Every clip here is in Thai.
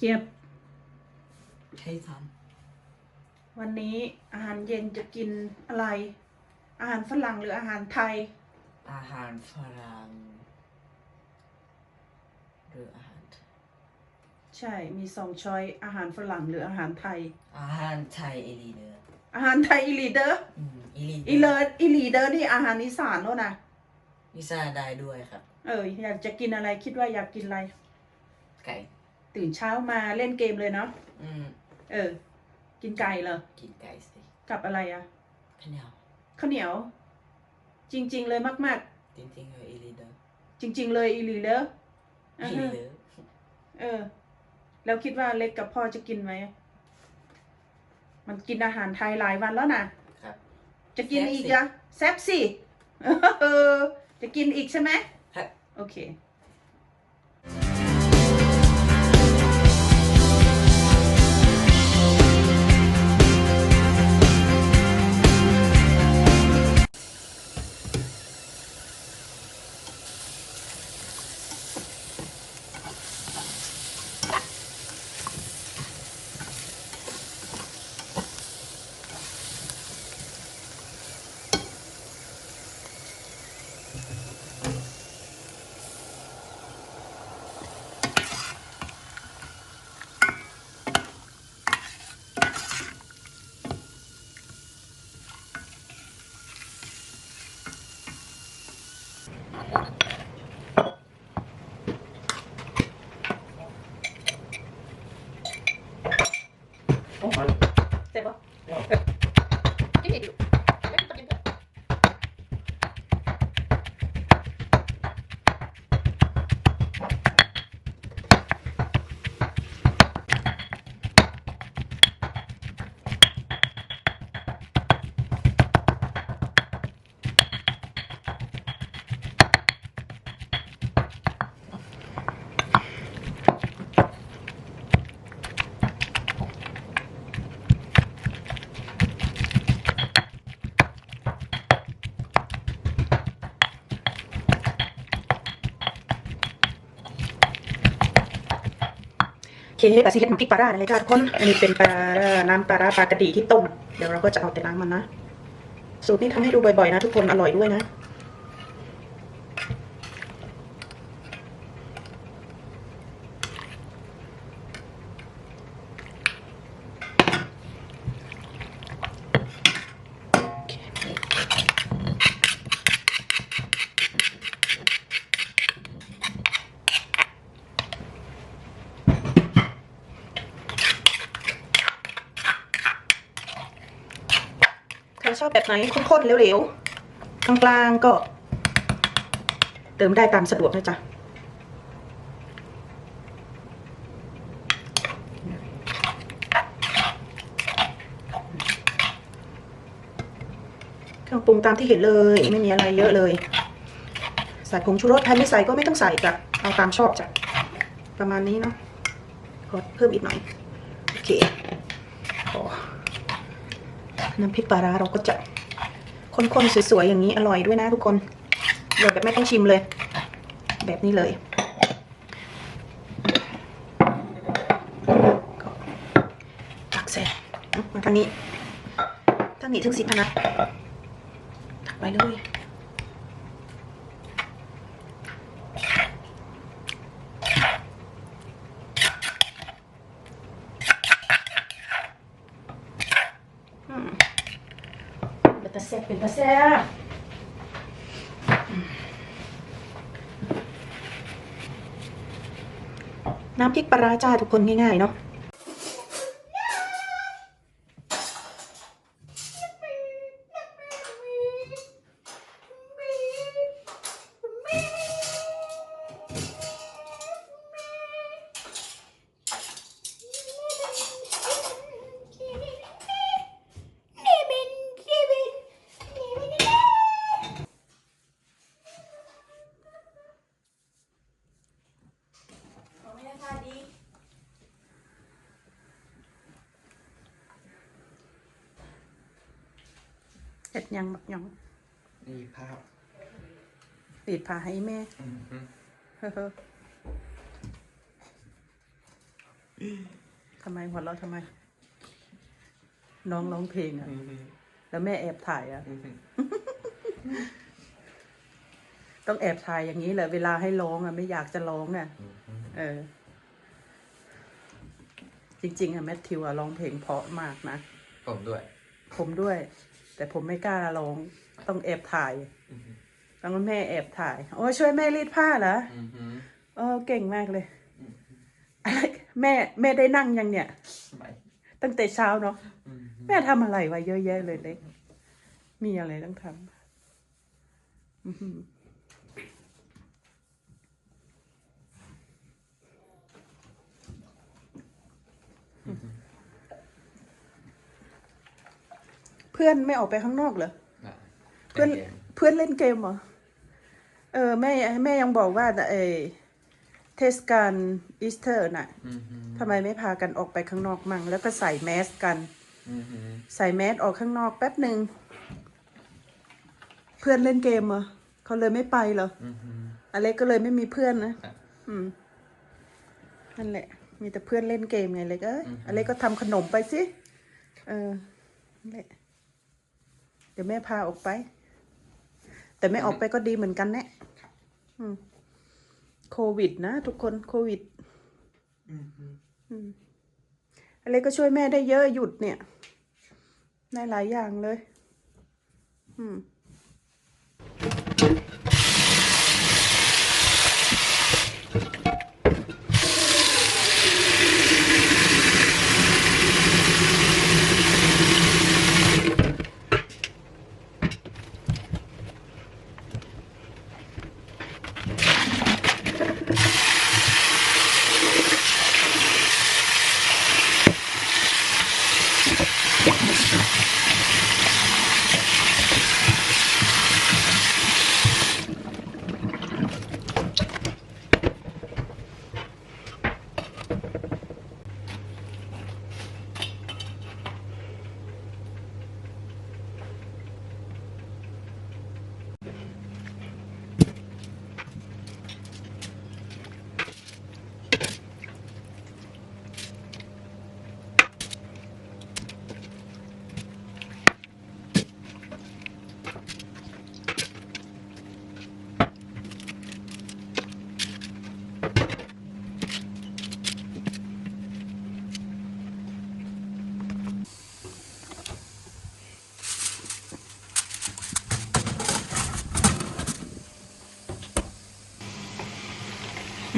เคียบให้ทวันนี้อาหารเย็นจะกินอะไร อาหารฝรั่งหรืออาหารไทยำอาหารฝรั่งหรืออาหารไทยใช่มีสองช้อยอาหารฝรั่งหรืออาหารไทย อาหารไทยอีหลีเนอร์อาหารไทยอีหลีเดอร์อืมอีหลีอีเลอร์อีหลีเดอร์นี่อาหารอีสานโน่นนะพิซซ่าได้ด้วยครับ เอออยากจะกินอะไรคิดว่าอยากกินอะไร ไก่ ตื่นเช้ามาเล่นเกมเลยเนาะอืมเออ กินไก่เหรอกินไก่สิกับอะไรอะข้าวเหนียวข้าวเหนียว จริง ๆ เลยมาก จริงๆเลยอีหลีเนอร์ๆ จริง ๆ เลยอีหลีเดอร์อีหลีเนอร์เออ แล้วคิดว่าเล็กกับพ่อจะกินไหมมันกินอาหารไทยหลายวันแล้วนะ ครับ จะกินอีกอะแซ่บสิเออจะกินอีกใช่ไหมครับ โอเค โอเคแต่สิเล็ดน้ำพริกปลาร้าเลยค่ะทุกคนอันนี้เป็นปลาร้าน้ำปลาร้าปลากระดีที่ต้ม เดี๋ยวเราก็จะเอาแต่น้ำมันนะ สูตรนี้ทำให้ดูบ่อยๆนะทุกคน อร่อยด้วยนะ ชอบแบบไหนข้นๆเหลวๆกลางๆก็ เติมได้ตามสะดวกนะจ๊ะเครื่องปรุงตามที่เห็นเลยไม่มีอะไรเยอะเลย ใส่ผงชูรสใครไม่ใส่ก็ไม่ต้องใส่จ้ะเอาตามชอบจ้ะประมาณนี้เนาะขอเพิ่มอีกหน่อยโอเค น้ำพริกปลาร้าเราก็จะข้นๆสวยๆอย่างนี้อร่อยด้วยนะทุกคนเดี๋ยวแบบไม่ต้องชิมเลย แบบนี้เลยตักเสร็จมาทางนี้ทางนี้ถึงสิพนะตักไปเลยอืมเป็น ตาแซ่บเป็นตาแซ่บน้ำพริกปลาร้าจ้าทุกคนง่ายๆเนาะ ยังบักหยองนี่ภาพปีดผ้าให้แม่เฮ้อทำไมหัวเราะทำไม น้องร้องเพลงอะแล้วแม่แอบถ่ายอะต้องแอบถ่ายอย่างนี้แหละเวลาให้ร้องอะไม่อยากจะร้องอะเออ จริง ๆอะแมทธิวอะร้องเพลงเพราะมากนะ ผมด้วย ผมด้วย แต่ผมไม่กล้าร้องต้องแอบถ่ายต้องให้แม่แอบถ่าย โอ้ยช่วยแม่รีดผ้าเหรอเออเก่งมากเลยอะไรแม่แม่ได้นั่งยังเนี่ยไม่ตั้งแต่เช้าเนาะแม่ทำอะไรไว้เยอะแยะเลยเล็กมีอะไรต้องทำอื้อหือเพื่อนไม่ออกไปข้างนอกเหรอเพื่อนเพื่อนเล่นเกมเหรอเออแม่แม่ยังบอกว่าเออเทศกาลอีสเตอร์น่ะทำไมไม่พากันออกไปข้างนอกมั่งแล้วก็ใส่แมสกันใส่แมสออกข้างนอกแป๊บหนึ่งเพื่อนเล่นเกมเหรอเขาเลยไม่ไปเหรออเล็กก็เลยไม่มีเพื่อนนะอืมนั่นแหละ มีแต่เพื่อนเล่นเกมไงเล็กเอ้ยอเล็กก็ทำขนมไปสิเออนั่นแหละเดี๋ยวแม่พาออกไป แต่ไม่ออกไปก็ดีเหมือนกันแนะอืมโควิดนะทุกคนโควิดอืมอะไรก็ช่วยแม่ได้เยอะหยุดเนี่ย ได้หลายอย่างเลย อืม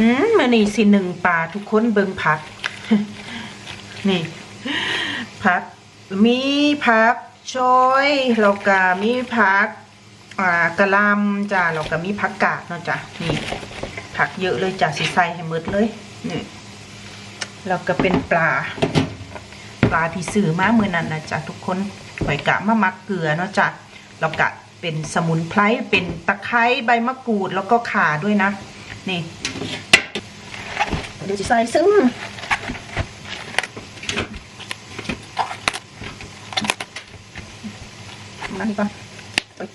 อืมมานี่สิหนึ่งปลาทุกคนเบิงผัก นี่ผัก มีผักชอยแล้วก็มีผักอ่ากะลำจ้ะแล้วก็มีผักกาดเนาะจ้ะนี่ผักเยอะเลยจ้ะสิใสให้หมดเลยนี่แล้วก็เป็นปลา ปลาที่ซื้อมาเมื่อนั้นนะจ๊ะทุกคนหอยกะมะมักเกลือเนาะจ้ะแล้วก็เป็นสมุนไพรเป็นตะไคร้ใบมะกรูดแล้วก็ข่าด้วยนะ นี่ ดี๋ยวจะใส่ซึ่งมานี่ก่อนเอ้ย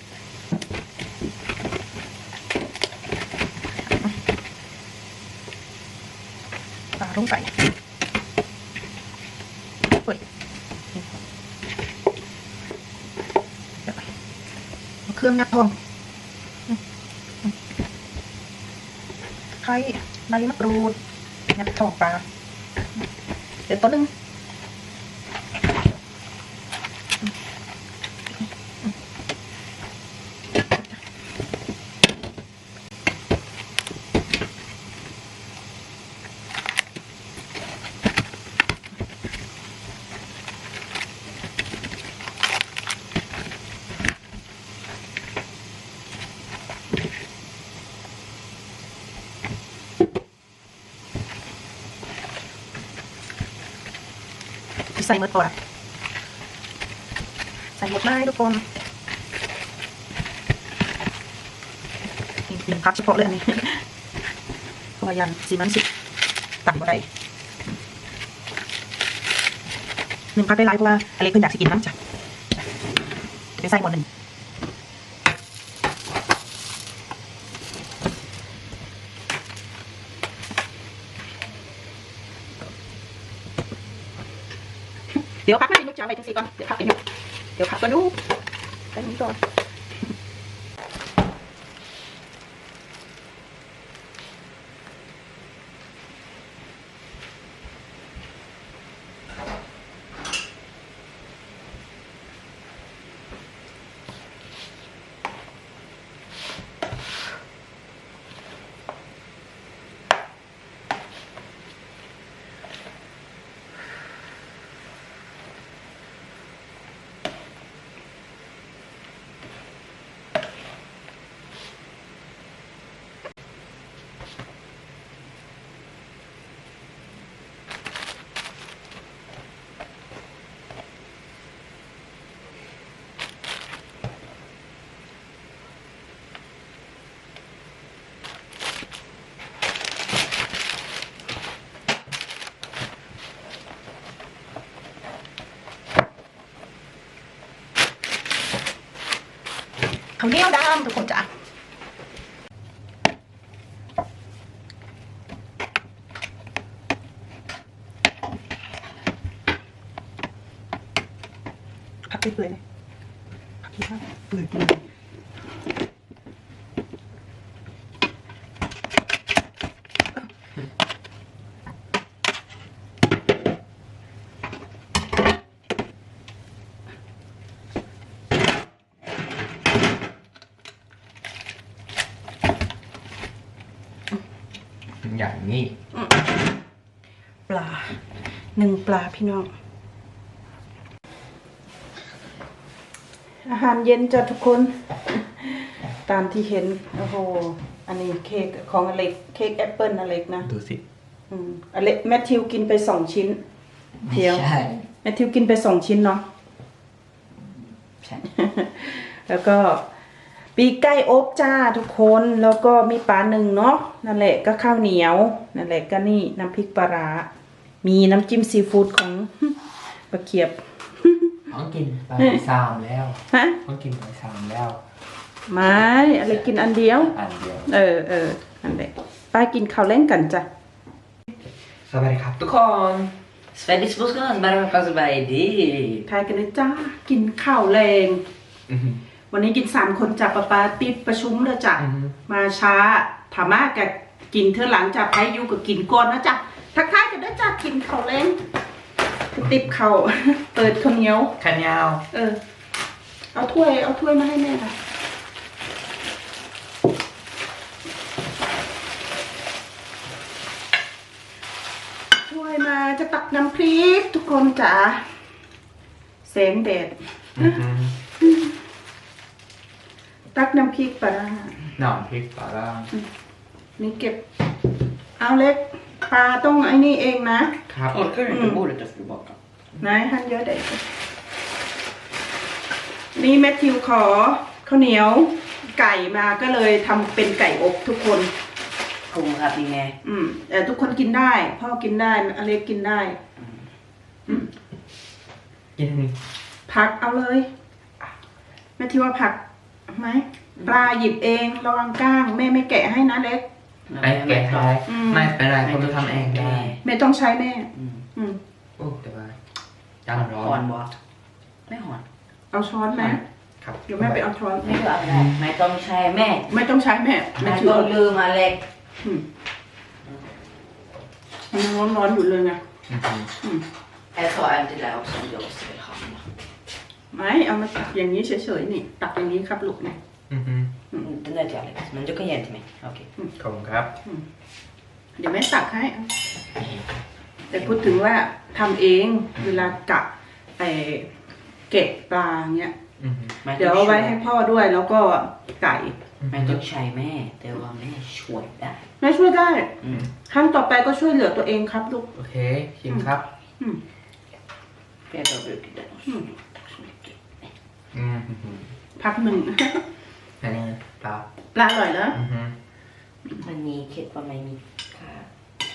ปลาลงไปเฮ้ยเดี๋ยวเอาเครื่องงัดทองไข่ใบมะกรูด งัดทองปลาเดี๋ยวตัวหนึง ส่หมดตัว ใส่หมดเลยทุกคนนี่พักเฉพาะเลยอันนี้เพราะว่ายันสีมันสิต่ำกว่าไรหนึ่งพักได้หลายเพราะว่าอะไรเพิ่นอยากสิกินน้ำจ้ะไปใส่หมดหนึ่ง เดี๋ยวพักให้นุ๊กจ้าไปจังสีก่อน เดี๋ยวพักไปนุ๊กเดี๋ยวพักก่อนดูแค่นี้ก่อนาวเหนียวดำทุกคนจ้ะพักไปเปื่อยเลยพักกินข้าวเปื่อยเปื่อย อย่างนี้ ปลาหนึ่ง ปลาพี่น้อง อาหารเย็นจ้ะทุกคน ตามที่เห็น โอ้โห อันนี้เค้กของอเล็ก เค้กแอปเปิลอเล็กนะ ดูสิ อืมอเล็กแมทธิวกินไปสองชิ้นไม่เดี๋ยวใช่แมทธิวกินไปสองชิ้นเนาะใช่แล้วก็ปีกไก่อบจ้าทุกคนแล้วก็มีปลาหนึ่งเนาะนั่นแหละก็ข้าวเหนียวนั่นแหละก็นี่น้ำพริกปลาร้า มีน้ำจิ้มซีฟู้ดของปลาเขียบต้องกินไปสามแล้วฮะต้องกินไปสามแล้วไม่อะไรกินอันเดียว อันเดียว เออเออนั่นแหละป้ากินข้าวเล่นกันจ้ะสวัสดีครับทุกคน Sveriges Buskans bara med pass by det. ทายกันเลยจ้ากินข้าวแรงวันนี้กินสามคนจากป้าป้าติดประชุมเลยจ้ะอือฮึมาช้าถามว่าแกกินเธอหลังจากพายุก็กินก่อนนะจ๊ะ ทักทายกันด้วยจ้ะกินข้าวแรงติบข้าวเปิดข้าวเหนียวขันยาว เออ เอาถ้วย เอาถ้วยมาให้แม่ค่ะถ้วยมาจะตักน้ำพริกทุกคนจ๋าแสงแดดตักน้ำพริกปลาร้าหน่อพริกปลาล่างนี่เก็บ เอาเล็ก ปลาต้องไอ้นี่เองนะ ครับ Orkar du inte bordet efter tillbaka? นายหั่นเยอะเด็กนี่แมทธิวขอข้าวเหนียวไก่มาก็เลยทำเป็นไก่อบทุกคน Hon hade inga... อืมแต่ทุกคนกินได้ พ่อกินได้อเล็กกินได้ กินอันนี้ผักเอาเลยแม่ทิวว่าผักไหมปลาหยิบเองระวังก้างแม่ไม่แกะให้นะเล็ก ไอ้แกะให้อืม ไม่เป็นไรผมจะทำเองได้ไม่ต้องใช้แม่ Mm. อืม โอ้แต่ว่าจานร้อน Har en bak. Med har. เอาช้อนไหมครับเดี๋ยวแม่ไปเอาช้อน ไม่ต้องเอาได้ไม่ต้องใช้แม่ไม่ต้องใช้แม่แม่ไม่ทิวต้องลืมมาเล็กมันยังร้อนๆอยู่เลยไงอือฮึอืม Jag tar en till där också om jag måste vill ha. ไม่เอามาตักอย่างนี้เฉยๆนี่ ตักอย่างนี้ครับลูกเนี่ย อือฮึ Den där till Alex, men du kan ge den till mig. Okej. ขอบคุณครับ เดี๋ยวแม่ตักให้เอานี่แต่พูดถึงว่าทำเองเวลากะไอเกะปลาเงี้ยอือฮึ Men เดี๋ยวเอาไว้ให้พ่อด้วยแล้วก็ไก่ Men du ใช้แม่ แต่ว่าแม่ช่วยได้แม่ช่วยได้อืมขั้นต่อไปก็ช่วยเหลือตัวเองครับลูกโอเคชิมครับอืม Jag tar bruket den också. Mm. Tack så mycket. อืมฮึพักหนึ่ง อันนี้ปลาปลาอร่อยแล้วอือฮึมันมีคิดว่าไม่มีค่า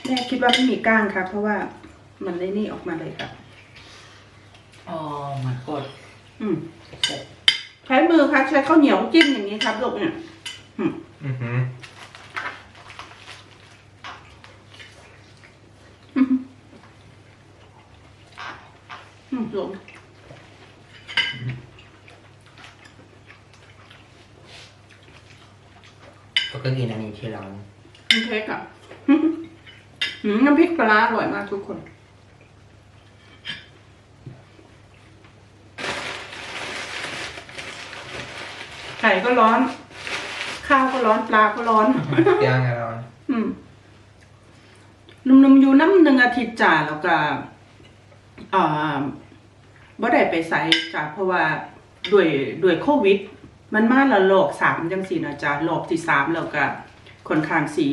แม่คิดว่าไม่มีก้างครับ เพราะว่ามันได้นี่ออกมาเลยครับ อ๋อมันกดอืมใช้มือครับใช้ข้าวเหนียวจิ้มอย่างนี้ครับลูกเนี่ยอืมอือฮึอืมลูกแล้ ก็กินอันนี้ที่เราน้ำเค้กอะอืมน้ำพริกปลาร้าอร่อยมากทุกคน ไก่ก็ร้อน ข้าวก็ร้อนปลาก็ร้อน ย่างให้เราอืมนุ่มๆอยู่น้ำหนึ่งอาทิตย์จ่าแล้วก็อ่าบ่ได้ไปใส่จ้ะเพราะว่าด้วยด้วยโควิด มันมาละโลกสามจังสี่นะจ๊ะโลกที่สามแล้วก็ค่อนข้างสี่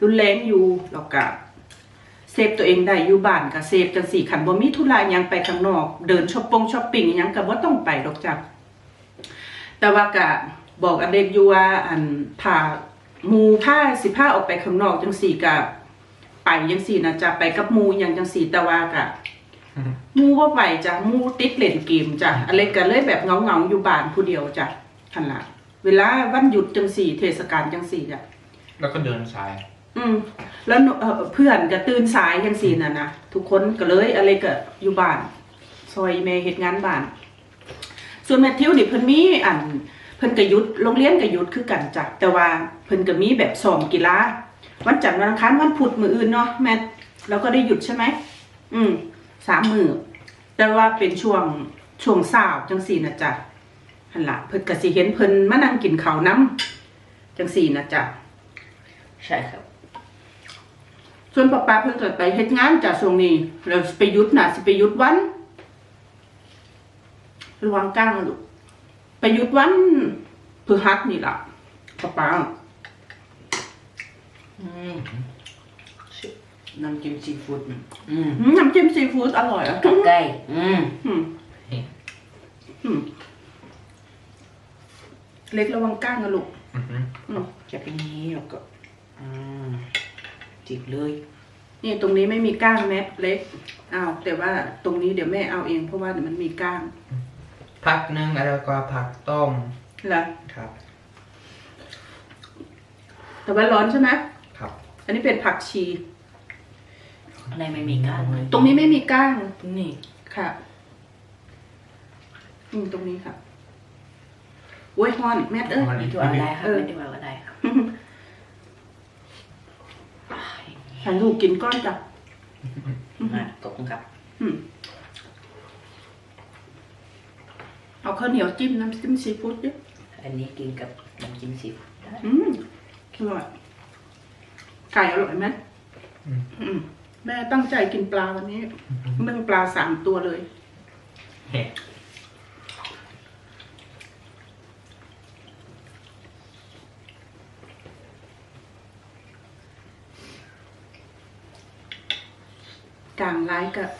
รุนแรงอยู่แล้วก็เซฟตัวเองได้อยู่บ้านก็เซฟจังสี่ขันบ่มีธุระหยังไปข้างนอก เดินช้อปปงช้อปปิ้งหยังก็บ่ต้องไปดอกจ้ะแต่ว่าก็บอกอเด็กอยู่ว่าอันพาหมูผ้าสิผ้าออกไปข้างนอกจังสี่กับไปจังสี่นะจะไปกับหมูอย่างจังสี่แต่ว่าก็หมูว่าไปจ้ะหมูติดเล่นเกมจ้ะอะไรก็เลยแบบเงาเงาๆอยู่บ้านผู้เดียวจ้ะ ทันละเวลาวันหยุดจังสี่ เทศกาลจังสี่จ้ะแล้วก็เดินสาย อืม แล้วหนูเอ่อเพื่อนก็ตื่นสายจังสี่น่ะนะทุกคนก็เลยอะไรก็อยู่บ้าน ซอยแม่เฮ็ดงานบ้าน ส่วนแมทธิวนี่เพิ่นมีอันเพิ่นก็หยุดโรงเรียนก็หยุดคือกันจ้ะแต่ว่าเพิ่นก็มีแบบซ้อมกีฬาวันจันทร์วันอังคารวันพุธมื้ออื่นเนาะแมทเราก็ได้หยุดใช่ไหมอืมสามมื้อแต่ว่าเป็นช่วงช่วงเช้าจังสี่นะจ๊ะ หั่นล่ะเพิ่นก็สิเห็นเพิ่นมานั่งกินข้าวน้ำจังสี่นะจ๊ะใช่ครับ ส่วนป้าป้าเพิ่นก็ไปเฮ็ดงานจ้ะช่วงนี้แล้วสิไปหยุดน่ะสิไปหยุดวันระวังกลางนะลูกไปหยุดวันพฤหัสนี่ล่ะป้าป้าอืมชิน้ำจิ้มซีฟู้ดอืมอืมน้ำจิ้มซีฟู้ดอร่อยอะกับไก่อืมอืมอืม เล็กระวังก้างนะลูกอือหืออืมจะเป็นอย่างนี้แล้วก็อืมจิกเลย นี่ตรงนี้ไม่มีก้างแม็กเล็กอ้าวแต่ว่าตรงนี้เดี๋ยวแม่เอาเอง เพราะว่าเดี๋ยวมันมีก้างผักหนึ่งแล้วก็ผักต้มเหรอครับ แต่ว่าร้อนใช่ไหมครับ อันนี้เป็นผักชี อะไรไม่มีก้างเลยตรงนี้ไม่มีก้าง นี่ค่ะ อืมตรงนี้ค่ะ โอ้ยฮอนแมทเอ้ยมีตัวอะไรครับเออไม่ได้ว่าอะไรครับอ้ายฉันลูกกินก้อนจ้ะมาตกครับอืมเอาข้าวเหนียวจิ้มน้ำจิ้มซีฟู้ดดิอันนี้กินกับน้ำจิ้มซีฟู้ดได้อืมอร่อยไก่อร่อยไหมอืมอืมแม่ตั้งใจกินปลาวันนี้นึ่งปลาสามตัวเลย เฮ้ยกลางร้ายกับ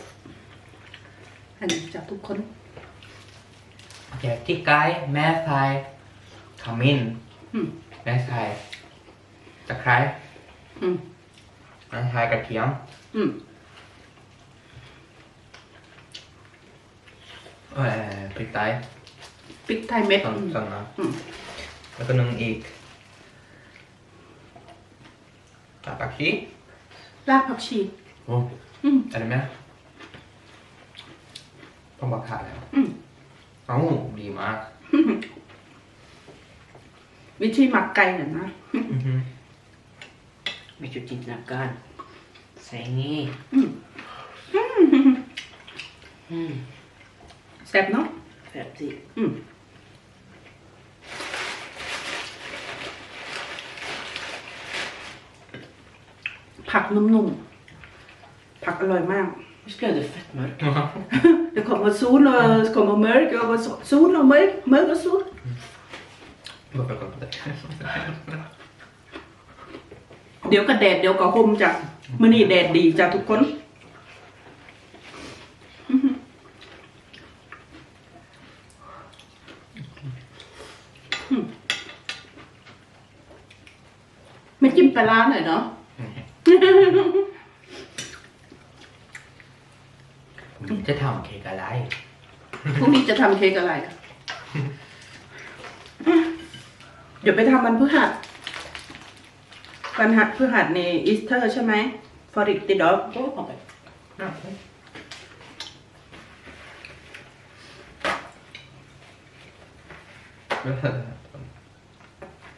อันนี้จากทุกคนโอเคที่ไก่แม่ใส่ขมิ้นอืม แม่ใส่ตะไคร้อืม แม่ใส่กระเทียมอืม เอ่อพริกไทยพริกไทยเม็ดสองอืมสองนะอืมแล้วก็นึ่งอีกตาปักชีรากผักชีโอ้ อืมอะไรไหมต้องบอกขาดแล้วอืม เอ้าดีมากวิธีหมักไก่หน่อยนะ อือหือมีจุดจินตนาการใส่งี้อืม อืมแซ่บเนาะ แบบสิอืม ผักนุ่มๆ ผักอร่อยมาก Visst blev det fett mörkt? Det kommer sol och det kommer mörk och så- sol och mörk, mörk och sol. Varför kom det? เดี๋ยวก็แดดเดี๋ยวก็ห่มจ้ะมื้อนี้แดดดีจ้ะทุกคนไม่จิ้มปลาร้าหน่อยเนาะ ผม จะทำเค้กอะไร พรุ่งนี้จะทำเค้กอะไร เดี๋ยวไปทำวันพฤหัสวันหัสพฤหัสในอีสเตอร์ใช่ไหมฟอริกติดอก Då kom det.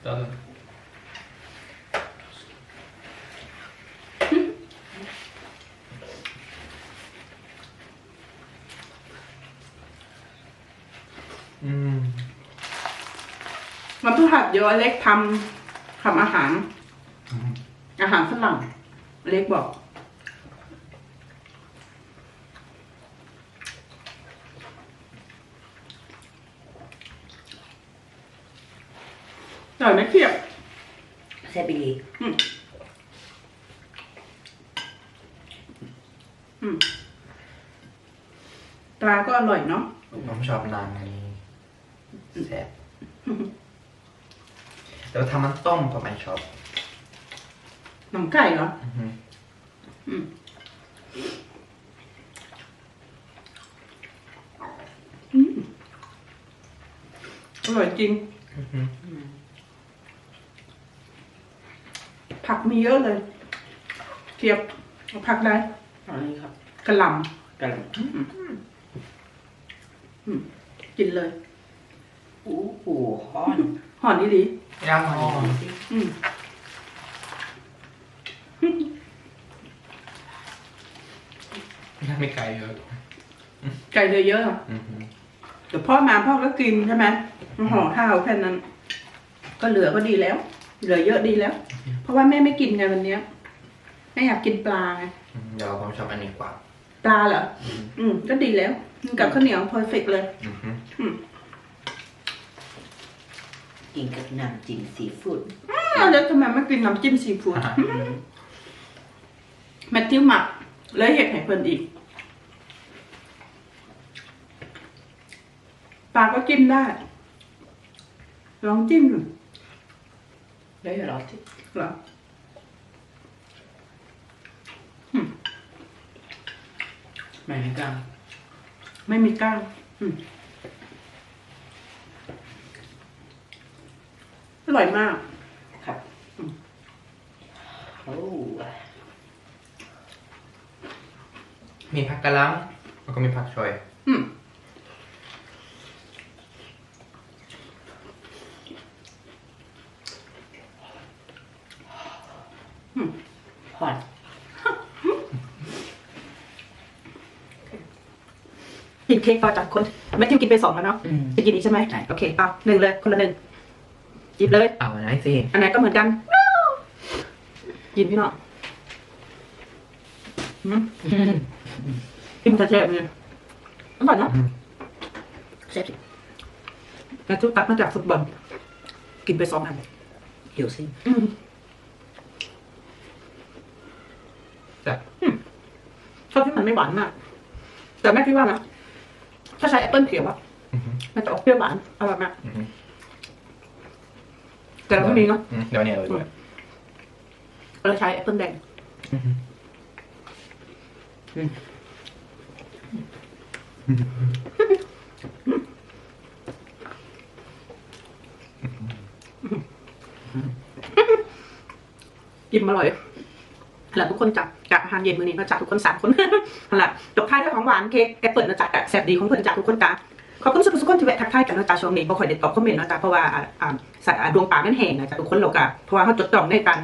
ตอน ฤหัสเดี๋ยวอเล็กทำทำอาหาร อาหารฝรั่งอเล็กบอกอร่อยไหมเพียบแซ่บอีหลีอืมอืมปลาก็อร่อยเนาะ ผมชอบนางอันนี้ แซ่บแต่ว่าทำมันต้มผมไม่ชอบหนังไก่เหรออือฮึอืมอืมอร่อยจริง อือฮึผักมีเยอะเลยเทียบเอาผักได้อันนี้ครับกระหลกระหล่ำอืมกินเลยำอู้หูฮ้อนห่อนนี่ดีย่างหอมอืมย่างไม่ไกลเยอะไก่เลยเยอะอะอือฮึเดี๋ยวพ่อมาพ่อก็กินใช่ไหมห่อข้าวแค่นั้น ก็เหลือก็ดีแล้ว เหลือเยอะดีแล้ว เพราะว่าแม่ไม่กินไงวันเนี้ยแม่อยากกินปลาไงอืมเดี๋ยวผมชอบอันนี้กว่าปลาเหรออืมก็ดีแล้วกินกับข้าวเหนียวเพอร์เฟกเลย อือฮึอืม กินกับน้ำจิ้มซีฟู้ดอ้าวแล้วทำไมไม่กินน้ำจิ้มซีฟู้ดอ่าแมทธิวหมักแล้วเห็ดให้เพิ่นอีกปลาก็จิ้มได้ ลองจิ้มดูได้เหรอที่เหรอไม่ให้กล้างไม่มีก้างอืม ร่อยมาก ครับโอ้มีผักกะหล่ำแล้วก็มีผักชอย อืมฮ้อนกินเค้กต่อจากคนแมทธิวกินไปสองแล้วเนาะอืม จะกินอีกใช่ไหมใช่ โอเคเอาหนึ่งเลยคนละหนึ่ง หยิบเลย เอาอันไหนสิ อันไหนก็เหมือนกัน กินพี่น้องอืมกินกระเทียมเลยอร่อยเนาะแซ่บสิแมทธิวตักมาจากฟุตบอล กินไปสองอันเดี๋ยวสิอืมแต่บชอบที่มันไม่หวานมาก แต่แม่พี่ว่านะ ถ้าใช้แอปเปิลเขียวอะอือฮึมันจะออกเปรี้ยวหวานอร่อยมากอือฮึ แต่เราไม่มีเนาะอืมเดี๋ยวเนี่ยเลยด้วยเราใช้แอปเปิลแดงอือฮึกินอร่อยหลัทุกคนจับจากอาหารเย็นมื้อนี้มาจากทุกคนสามคนนั่นแหละจบท้ายด้วยของหวานเค้กแกเปิดมาจากแสบดีของเพื่อนจากทุกคนจ้า ขอบคุณสุดทุกคนที่แวะทักทายกันนะจ๊ะช่วงนี้บ่ค่อยได้ตอบคอมเมนต์นะจ๊ะเพราะว่าอ่าอ่าสายอ่าดวงตามันแห้งนะจ๊ะทุกคนโลกอะเพราะว่าเขาจดจ่องในการ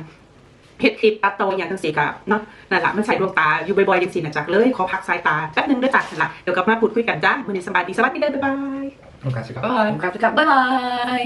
เพจคลิปตัดต่ออย่างทั้งสี่กับเนาะนั่นแหละมันใส่ดวงตาอยู่บ่อยๆจังสี่นะจ๊ะเลยขอพักสายตาแป๊บนึงด้วยจ้ะนั่นแหละเดี๋ยวกลับมาพูดคุยกันจ้ามื้อนี้สบายดีสวัสดีเลยบ๊ายบายโอกาสสิครับครับครับบ๊ายบาย